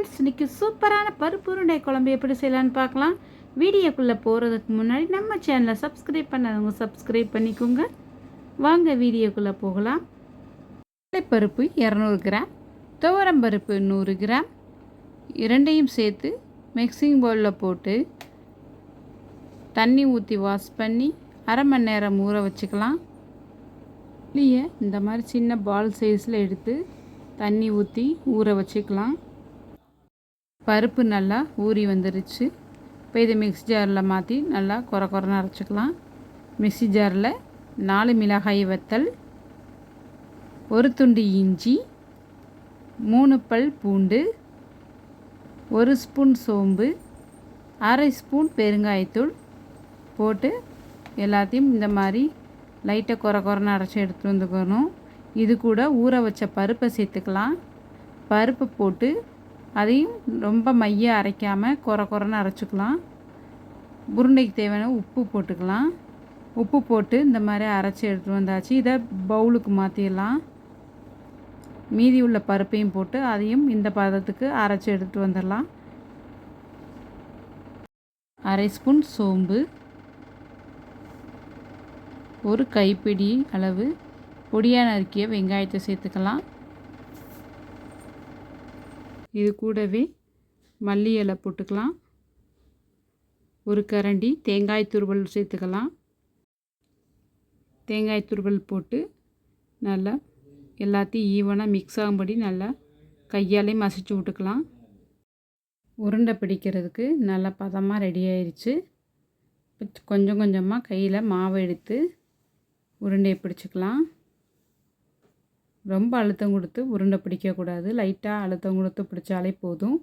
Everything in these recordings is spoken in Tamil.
ஃப்ரெண்ட்ஸ் இன்றைக்கி சூப்பரான பருப்பு உருண்டை குழம்பு எப்படி செய்யலான்னு பார்க்கலாம். வீடியோக்குள்ளே போகிறதுக்கு முன்னாடி நம்ம சேனலை சப்ஸ்கிரைப் பண்ணாதவங்க சப்ஸ்கிரைப் பண்ணிக்கோங்க. வாங்க வீடியோக்குள்ளே போகலாம். பருப்பு இரநூறு கிராம் துவரம் பருப்பு நூறு கிராம் இரண்டையும் சேர்த்து மிக்சிங் பவுலில் போட்டு தண்ணி ஊற்றி வாஷ் பண்ணி அரை மணி நேரம் ஊற வச்சுக்கலாம். இல்லையே இந்த மாதிரி சின்ன பால் சைஸில் எடுத்து தண்ணி ஊற்றி ஊற வச்சுக்கலாம். பருப்பு நல்லா ஊறி வந்துருச்சு. இப்போ இதை மிக்ஸி ஜாரில் மாற்றி நல்லா குறை குறைன்னு அரைச்சிக்கலாம். மிக்ஸி ஜாரில் நாலு மிளகாய் வத்தல் ஒரு துண்டு இஞ்சி மூணு பல் பூண்டு ஒரு ஸ்பூன் சோம்பு அரை ஸ்பூன் பெருங்காயத்தூள் போட்டு எல்லாத்தையும் இந்த மாதிரி லைட்டாக குறை குறைன்னு அரைச்சி எடுத்துகிட்டு வந்துக்கணும். இது கூட ஊற வச்ச பருப்பை சேர்த்துக்கலாம். பருப்பு போட்டு அதையும் ரொம்ப மைய அரைக்காமல் குறை குறைன்னு அரைச்சிக்கலாம். உருண்டைக்கு தேவையான உப்பு போட்டுக்கலாம். உப்பு போட்டு இந்த மாதிரி அரைச்சி எடுத்துகிட்டு வந்தாச்சு. இதை பவுலுக்கு மாற்றிடலாம் மீதி உள்ள பருப்பையும் போட்டு அதையும் இந்த பதத்துக்கு அரைச்சி எடுத்துகிட்டு வந்துடலாம். அரை ஸ்பூன் சோம்பு. ஒரு கைப்பிடி அளவு பொடியாக நறுக்கிய வெங்காயத்தை சேர்த்துக்கலாம். இது கூடவே மல்லி இலை போட்டுக்கலாம். ஒரு கரண்டி தேங்காய் துருவல் சேர்த்துக்கலாம். தேங்காய் துருவல் போட்டு நல்லா எல்லாத்தையும் ஈவனாக மிக்ஸ் ஆகும்படி நல்லா கையாலே மசிச்சு விட்டுக்கலாம். உருண்டை பிடிக்கிறதுக்கு நல்லா பதமாக ரெடி ஆயிடுச்சு கொஞ்சம் கொஞ்சமாக கையில் மாவை எடுத்து உருண்டையை பிடிச்சிக்கலாம். ரொம்ப அழுத்தம் கொடுத்து உருண்டை பிடிக்கக்கூடாது. லைட்டாக அழுத்தம் கொடுத்து பிடிச்சாலே போதும்.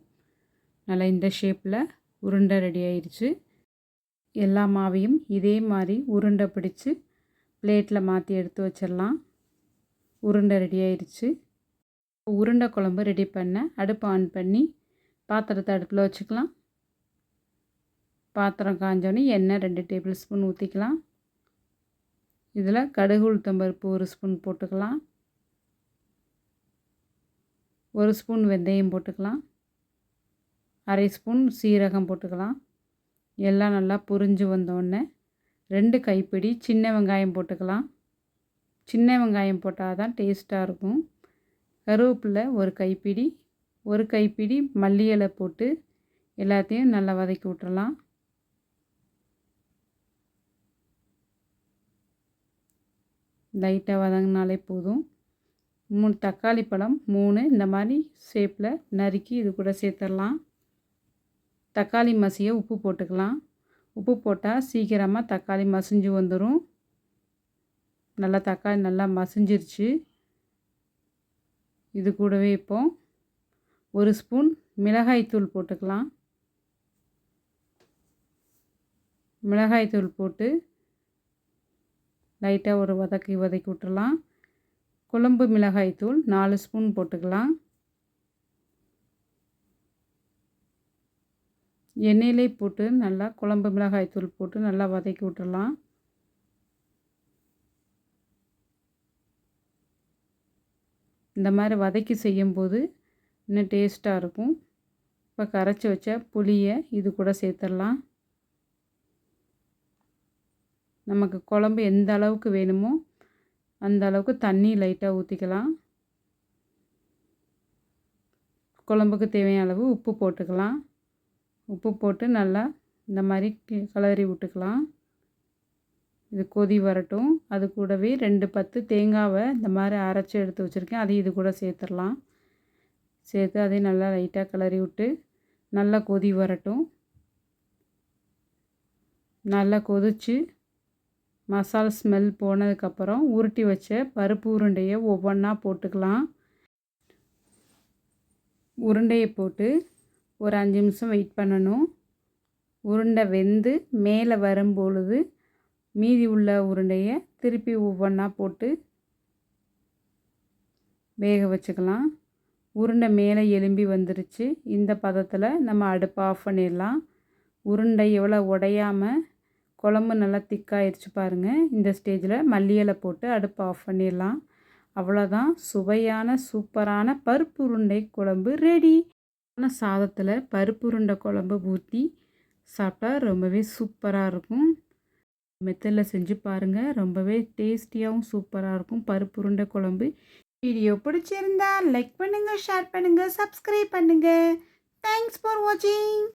நல்லா இந்த ஷேப்பில் உருண்டை ரெடி ஆயிடுச்சு எல்லா மாவையும் இதே மாதிரி உருண்டை பிடிச்சி பிளேட்டில் மாற்றி எடுத்து வச்சிடலாம். உருண்டை ரெடி ஆயிடுச்சு உருண்டை குழம்பு ரெடி பண்ண அடுப்பை ஆன் பண்ணி பாத்திரத்தை அடுப்பில் வச்சுக்கலாம். பாத்திரம் காஞ்சோடனே எண்ணெய் ரெண்டு டேபிள் ஸ்பூன் ஊற்றிக்கலாம் இதில் கடுகு உளுத்தம்பருப்பு ஒரு ஸ்பூன் போட்டுக்கலாம். ஒரு ஸ்பூன் வெந்தயம் போட்டுக்கலாம். அரை ஸ்பூன் சீரகம் போட்டுக்கலாம். எல்லாம் நல்லா புரிஞ்சு வந்தோடனே ரெண்டு கைப்பிடி சின்ன வெங்காயம் போட்டுக்கலாம். சின்ன வெங்காயம் போட்டால் தான் டேஸ்ட்டாக இருக்கும். கருவேப்பில் ஒரு கைப்பிடி ஒரு கைப்பிடி மல்லி இலை போட்டு எல்லாத்தையும் நல்லா வதக்கி விட்டுறலாம். லைட்டாக வதங்கினாலே போதும். மூணு தக்காளி பழம் மூணு இந்த மாதிரி ஷேப்பில் நறுக்கி இது கூட சேர்த்துடலாம். தக்காளி மசிய உப்பு போட்டுக்கலாம். உப்பு போட்டால் சீக்கிரமாக தக்காளி மசிஞ்சு வந்துடும் நல்லா தக்காளி நல்லா மசிஞ்சிருச்சு. இது கூடவே இப்போ ஒரு ஸ்பூன் மிளகாய்த்தூள் போட்டுக்கலாம். மிளகாய்த்தூள் போட்டு லைட்டாக ஒரு வதக்கி வதக்கி விட்டுடலாம். குழம்பு மிளகாய் தூள் நாலு ஸ்பூன் போட்டுக்கலாம். எண்ணெயிலே போட்டு நல்லா குழம்பு மிளகாய் தூள் போட்டு நல்லா வதக்கி விட்டுடலாம். இந்த மாதிரி வதக்கி செய்யும்போது இன்னும் டேஸ்ட்டாக இருக்கும். இப்போ கரைச்சி வச்ச புளியை இது கூட சேர்த்துடலாம். நமக்கு குழம்பு எந்த அளவுக்கு வேணுமோ அந்த அளவுக்கு தண்ணி லைட்டாக ஊற்றிக்கலாம் குழம்புக்கு தேவையான அளவு உப்பு போட்டுக்கலாம். உப்பு போட்டு நல்லா இந்த மாதிரி கலரி விட்டுக்கலாம். இது கொதி வரட்டும். அது கூடவே ரெண்டு பத்து தேங்காவை இந்த மாதிரி அரைச்சி எடுத்து வச்சுருக்கேன். அதையும் இது கூட சேர்த்துடலாம். சேர்த்து அதையும் நல்லா லைட்டாக கிளறி விட்டு நல்லா கொதி வரட்டும். நல்லா கொதித்து மசால் ஸ்மெல் போனதுக்கப்புறம் உருட்டி வச்ச பருப்பு உருண்டையை ஒவ்வொன்றா போட்டுக்கலாம். உருண்டையை போட்டு ஒரு அஞ்சு நிமிஷம் வெயிட் பண்ணணும். உருண்டை வெந்து மேலே வரும்பொழுது மீதி உள்ள உருண்டையை திருப்பி ஒவ்வொன்றா போட்டு வேக வச்சுக்கலாம். உருண்டை மேலே எலும்பி வந்துருச்சு. இந்த பதத்தில் நம்ம அடுப்பை ஆஃப் பண்ணிடலாம். உருண்டை எவ்வளோ உடையாமல் குழம்பு நல்லா திக்காயிருச்சு பாருங்கள் இந்த ஸ்டேஜில் மல்லி இலை போட்டு அடுப்பு ஆஃப் பண்ணிடலாம். அவ்வளோதான் சுவையான சூப்பரான பருப்பு உருண்டை குழம்பு ரெடி ஆனால் சாதத்தில் பருப்பு உருண்டை குழம்பு ஊற்றி சாப்பிட்டா ரொம்பவே சூப்பராக இருக்கும். மெத்தடில் செஞ்சு பாருங்கள் ரொம்பவே டேஸ்டியாகவும் சூப்பராக இருக்கும். பருப்பு உருண்டை குழம்பு. வீடியோ பிடிச்சிருந்தா லைக் பண்ணுங்கள் ஷேர் பண்ணுங்கள் சப்ஸ்கிரைப் பண்ணுங்கள் தேங்க்ஸ் ஃபார் வாட்சிங்